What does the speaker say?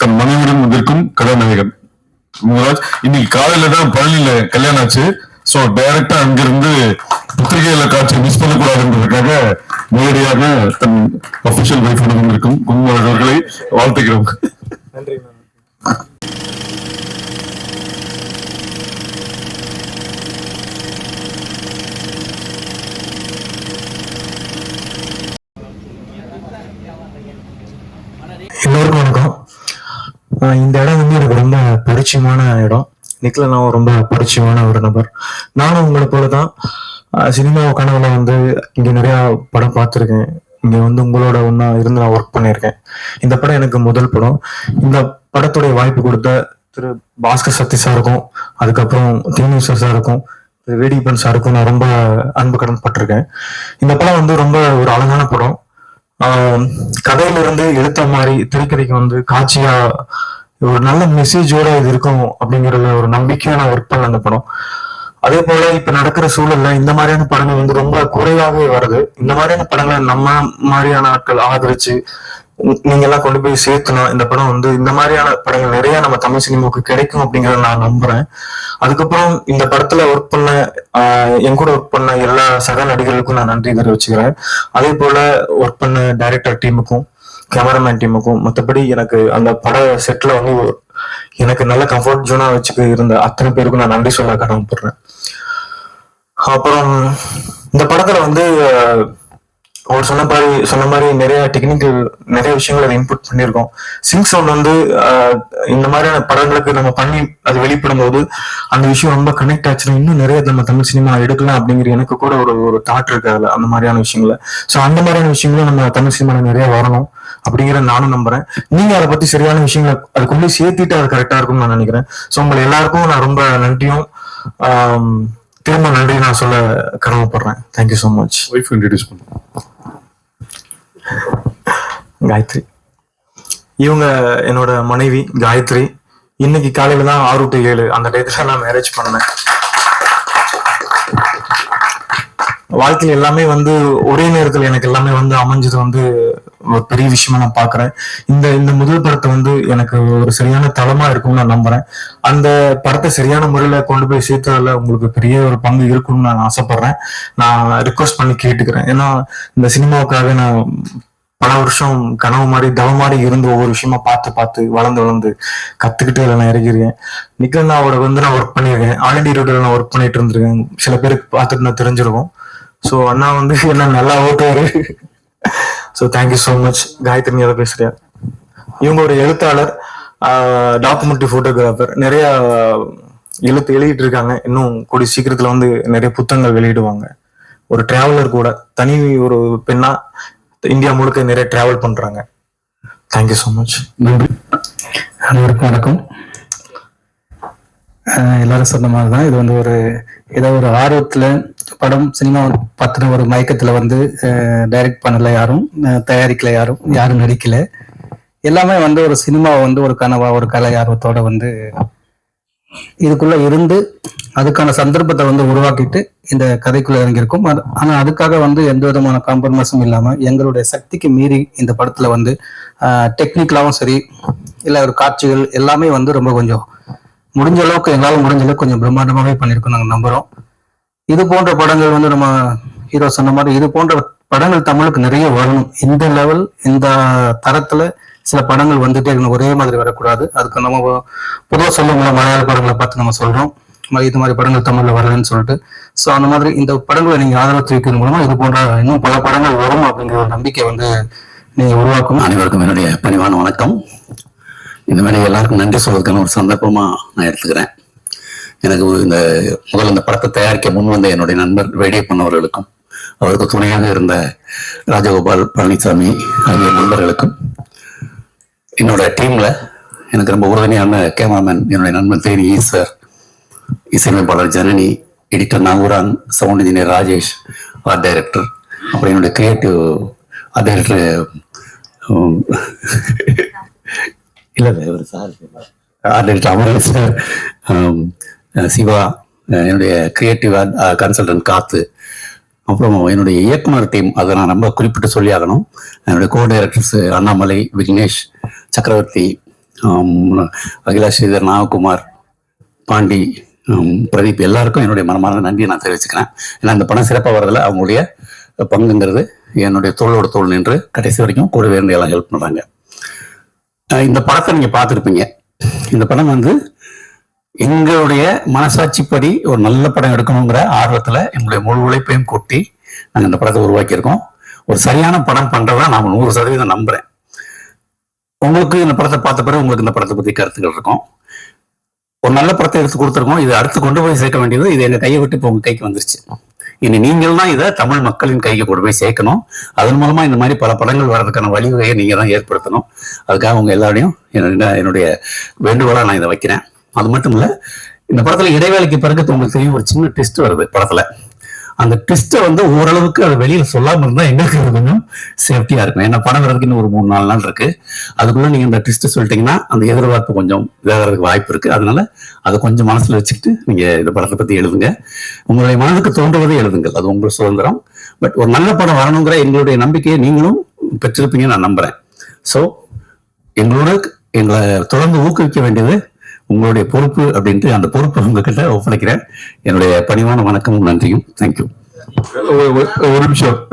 தன் மனைவிடம் வந்திருக்கும் கதாநாயகன். முகராஜ் இன்னைக்கு காலையில தான் பழனியில கல்யாணம் ஆச்சு. சோ டைரக்டா அங்கிருந்து பத்திரிகையில காட்சி மிஸ் பண்ணக்கூடாதுன்றதுக்காக நேரடியாக தன் அபிஷியல் வைஃபுடன் வந்திருக்கும் குங்குமராஜ் அவர்களை வாழ்த்துக்கிறோம் நன்றி மேம் எல்லோருக்கும் வணக்கம் ஆஹ் இந்த இடம் வந்து எனக்கு ரொம்ப பரிச்சயமான இடம். நிக்கலனாவும் ரொம்ப பரிச்சயமான ஒரு நபர். நானும் உங்களை போல தான் சினிமா கனவுல வந்து இங்க நிறைய படம் பார்த்துருக்கேன். இங்க வந்து உங்களோட ஒன்னா இருந்து நான் ஒர்க் பண்ணியிருக்கேன். இந்த படம் எனக்கு முதல் படம். இந்த படத்துடைய வாய்ப்பு கொடுத்த திரு பாஸ்கர் சக்தி சாருக்கும் அதுக்கப்புறம் தீனேஸ்வர் சாருக்கும் திரு வேடிப்பன் சாருக்கும் நான் ரொம்ப அன்பு கடன் பட்டிருக்கேன். இந்த படம் வந்து ரொம்ப ஒரு அழகான படம். ஆஹ் கதையில இருந்து எழுத்த மாதிரி திரைக்கதைக்கு வந்து காட்சியா ஒரு நல்ல மெசேஜோட இது இருக்கும் அப்படிங்கறத ஒரு நம்பிக்கையா நான் ஒர்க் பண்ண அந்த படம். அதே போல இப்ப நடக்கிற சூழல்ல இந்த மாதிரியான படங்கள் வந்து ரொம்ப குறைவாகவே வருது. இந்த மாதிரியான படங்களை நம்ம மாதிரியான ஆட்கள் ஆதரிச்சு நீங்க எல்லாம் கொண்டு போய் சேர்த்தணும். இந்த படம் வந்து இந்த மாதிரியான படங்கள் நிறைய நம்ம தமிழ் சினிமாவுக்கு கிடைக்கும் அப்படிங்கறத நான் நம்புறேன். அதுக்கப்புறம் இந்த படத்துல ஒர்க் பண்ண ஆஹ் என் கூட ஒர்க் பண்ண எல்லா சக நடிகர்களுக்கும் நான் நன்றி தெரிவிச்சுக்கிறேன். அதே போல ஒர்க் பண்ண டைரக்டர் டீமுக்கும் கேமராமேன் டீமுக்கும் மற்றபடி எனக்கு அந்த பட செட்டில் வந்து எனக்கு நல்ல கம்ஃபர்ட் ஜோனாக வச்சுக்க இருந்த அத்தனை பேருக்கும் நான் நன்றி சொல்ல கடமைப்படுறேன். அப்புறம் இந்த படத்துல வந்து அவர் சொன்ன மாதிரி சொன்ன மாதிரி நிறைய டெக்னிக்கல் நிறைய விஷயங்களை இன்புட் பண்ணியிருக்கோம். சிங் சவுண்ட் வந்து இந்த மாதிரியான படங்களுக்கு நம்ம பண்ணி அது வெளிப்படும் போது அந்த விஷயம் ரொம்ப கனெக்ட் ஆச்சுன்னா இன்னும் நிறைய நம்ம தமிழ் சினிமா எடுக்கலாம் அப்படிங்கிற எனக்கு கூட ஒரு ஒரு தாட் இருக்கு அந்த மாதிரியான விஷயங்கள. ஸோ அந்த மாதிரியான விஷயங்களும் நம்ம தமிழ் சினிமாவில் நிறைய வரணும். அப்படிங்கிற நானும் நம்புறேன். நீங்க அதை பத்தி சரியான விஷயங்களை அது கொண்டு போய் சேர்த்திட்டு அது கரெக்டா இருக்கும்னு நான் நினைக்கிறேன். சோ உங்களை எல்லாருக்கும் நான் ரொம்ப நன்றியும் திரும்ப நன்றி நான் சொல்ல கடமைப்படுறேன். Thank you so much wife introduce Gayathri. இவங்க என்னோட மனைவி காயத்ரி. இன்னைக்கு காலையில தான் ஆறு டு ஏழு அந்த டேத்துல நான் மேரேஜ் பண்ணேன். வாழ்க்கையில் எல்லாமே வந்து ஒரே நேரத்தில் எனக்கு எல்லாமே வந்து அமைஞ்சது வந்து ஒரு பெரிய விஷயமா நான் பாக்குறேன். இந்த இந்த முதல் படத்தை வந்து எனக்கு ஒரு சரியான தளமா இருக்கும்னு நான் நம்புறேன். அந்த படத்தை சரியான முறையில கொண்டு போய் சேர்த்ததுல உங்களுக்கு பெரிய ஒரு பங்கு இருக்கும்னு நான் ஆசைப்படுறேன். நான் ரிக்வஸ்ட் பண்ணி கேட்டுக்கிறேன். ஏன்னா இந்த சினிமாவுக்காக நான் பல வருஷம் கனவு மாதிரி தவ மாதிரி இருந்து ஒவ்வொரு விஷயமா பார்த்து பார்த்து வளர்ந்து வளர்ந்து கத்துக்கிட்டு அதில் நான் இறங்கிருக்கேன் நிக்கண்ணாவோட வந்து நான் ஒர்க் பண்ணியிருக்கேன். ஆல் இண்டியா நான் ஒர்க் பண்ணிட்டு இருந்திருக்கேன். சில பேருக்கு பார்த்துட்டு நான் தெரிஞ்சிருக்கோம். ஸோ அண்ணா வந்து என்ன நல்லா ஓட்டுவாரு? So thank you so much Gayathri நீ அதை பேசுறியா? இவங்க ஒரு எழுத்தாளர் டாக்குமெண்ட்ரி போட்டோகிராஃபர் நிறைய எழுத்து எழுதிட்டு இருக்காங்க இன்னும் கூடிய சீக்கிரத்துல வந்து நிறைய புத்தகங்கள் வெளியிடுவாங்க. ஒரு டிராவலர் கூட தனி ஒரு பெண்ணா இந்தியா முழுக்க நிறைய டிராவல் பண்றாங்க. தேங்க்யூ ஸோ மச் நன்றி. அனைவருக்கும் வணக்கம். எல்லாரும் சொன்ன மாதிரி தான் இது வந்து ஒரு ஏதோ ஒரு ஆர்வத்துல படம் சினிமா பத்தின ஒரு மயக்கத்துல வந்து டைரக்ட் பண்ணல யாரும் தயாரிக்கல யாரும் யாரும் நடிக்கல. எல்லாமே வந்து ஒரு சினிமாவை வந்து ஒரு கனவா ஒரு கலை ஆர்வத்தோட வந்து இதுக்குள்ள இருந்து அதுக்கான சந்தர்ப்பத்தை வந்து உருவாக்கிட்டு இந்த கதைக்குள்ள இறங்கியிருக்கும். அது- ஆனா அதுக்காக வந்து எந்த விதமான காம்ப்ரமைஸும் இல்லாம எங்களுடைய சக்திக்கு மீறி இந்த படத்துல வந்து டெக்னிக்கலாவும் சரி இல்ல ஒரு காட்சிகள் எல்லாமே வந்து ரொம்ப கொஞ்சம் முடிஞ்ச அளவுக்கு எங்களால முடிஞ்ச அளவுக்கு கொஞ்சம் பிரம்மாண்டமாகவே பண்ணியிருக்கோம் நாங்க நம்புறோம். இது போன்ற படங்கள் வந்து நம்ம ஹீரோ சொன்ன மாதிரி இது போன்ற படங்கள் தமிழுக்கு நிறைய வரணும். இந்த லெவல் இந்த தரத்துல சில படங்கள் வந்துட்டே இருக்கணும். ஒரே மாதிரி வரக்கூடாது. அதுக்கு நம்ம பொதுவாக சொல்லுவோம்ல மலையாள படங்களை பார்த்து நம்ம சொல்றோம். இது மாதிரி படங்கள் தமிழ்ல வரலன்னு சொல்லிட்டு. ஸோ அந்த மாதிரி இந்த படங்களை நீங்க ஆதரவு தெரிவிக்கிறது மூலமா இது போன்ற இன்னும் பல படங்கள் வரும் அப்படிங்கிற ஒரு நம்பிக்கை வந்து நீங்க உருவாக்கணும். அனைவருக்கும் என்னுடைய பணிவான வணக்கம். இந்த மாதிரி எல்லாருக்கும் நன்றி சொல்வதற்கான ஒரு சந்தர்ப்பமா நான் எடுத்துக்கிறேன். எனக்கு இந்த முதல் இந்த படத்தை தயாரிக்க முன் வந்த என்னுடைய நண்பர் வேடியப்பன் அவர்களுக்கும் அவருக்கு துணையாக இருந்த ராஜகோபால் பழனிசாமி ஆகிய நண்பர்களுக்கும் என்னோட டீம்ல எனக்கு ரொம்ப உறுதுணையான கேமராமேன் என்னுடைய நண்பன் தேனி ஈஸ்வர் இசையமைப்பாளர் Janani editor Nagooran sound engineer Rajesh art director அப்புறம் என்னுடைய கிரியேட்டிவ் ஆர்ட் டைரக்டர் இல்ல இவர் sir art Amaran sir. Siva என்னுடைய கிரியேட்டிவ் கன்சல்டன்ட் காத்து. அப்புறம் என்னுடைய இயக்குனர் டீம் அதை நான் ரொம்ப குறிப்பிட்டு சொல்லி ஆகணும் என்னுடைய கோ டைரக்டர்ஸ் அண்ணாமலை விக்னேஷ் சக்கரவர்த்தி அகிலா ஸ்ரீதர் நாககுமார் பாண்டி பிரதீப் எல்லாருக்கும் என்னுடைய மனமான நன்றியை நான் தெரிவிச்சுக்கிறேன். ஏன்னா இந்த பணம் சிறப்பாக வரதில் அவங்களுடைய பங்குங்கிறது என்னுடைய தோளோட தோல் நின்று கடைசி வரைக்கும் கூடவே இருந்து எல்லாம் ஹெல்ப் பண்ணுறாங்க இந்த படத்தை நீங்க பார்த்துருப்பீங்க. இந்த படம் வந்து எங்களுடைய மனசாட்சிப்படி ஒரு நல்ல படம் எடுக்கணுங்கிற ஆர்வத்துல எங்களுடைய முழு உழைப்பையும் கொட்டி நாங்க இந்த படத்தை உருவாக்கியிருக்கோம். ஒரு சரியான படம் பண்றதா நாம நூறு சதவீதம் நம்புறேன். உங்களுக்கு இந்த படத்தை பார்த்த பிறகு உங்களுக்கு இந்த படத்தை பத்தி கருத்துக்கள் இருக்கும். ஒரு நல்ல படத்தை எடுத்து கொடுத்துருக்கோம். இது அடுத்து கொண்டு போய் சேர்க்க வேண்டியது இது எங்க கையை விட்டு இப்போ உங்க கைக்கு வந்துருச்சு. இனி நீங்கள் தான் இதை தமிழ் மக்களின் கைக்கு கொண்டு போய் சேர்க்கணும். அதன் மூலமா இந்த மாதிரி பல படங்கள் வர்றதுக்கான வழிவகையை நீங்க தான் ஏற்படுத்தணும். அதுக்காக உங்க எல்லாரையும் என்னுடைய என்னுடைய வேண்டுகோளா நான் இதை வைக்கிறேன். அது மட்டும் இல்ல இந்த படத்துல இடைவேளைக்கு பிறகு உங்களுக்கு தெரியும் ஒரு சின்ன டெஸ்ட் வருது படத்துல. அந்த ட்விஸ்ட்டை வந்து ஓரளவுக்கு அதை வெளியில் சொல்லாமல் இருந்தால் எங்களுக்கு அது கொஞ்சம் சேஃப்டியாக இருக்கும். ஏன்னா படம் வரதுக்கு இன்னும் ஒரு மூணு நாலு நாள் இருக்கு. அதுக்குள்ள நீங்கள் இந்த ட்விஸ்ட்டை சொல்லிட்டீங்கன்னா அந்த எதிர்பார்ப்பு கொஞ்சம் இதாகிறதுக்கு வாய்ப்பு இருக்கு. அதனால அதை கொஞ்சம் மனசில் வச்சுக்கிட்டு நீங்கள் இந்த படத்தை பற்றி எழுதுங்க. உங்களுடைய மனதுக்கு தோன்றுவதை எழுதுங்கள். அது உங்கள் சுதந்திரம். பட் ஒரு நல்ல படம் வரணுங்கிற எங்களுடைய நம்பிக்கையை நீங்களும் பெற்றிருப்பீங்கன்னு நான் நம்புறேன். ஸோ எங்களோட எங்களை தொடர்ந்து ஊக்குவிக்க வேண்டியது உங்களுடைய பொறுப்பு அப்படின்ட்டு அந்த பொறுப்பு உங்ககிட்ட ஒப்படைக்கிறேன். என்னுடைய பணிவான வணக்கமும் நன்றியும். தேங்க்யூ ஒரு- ஒரு- நிமிஷம்.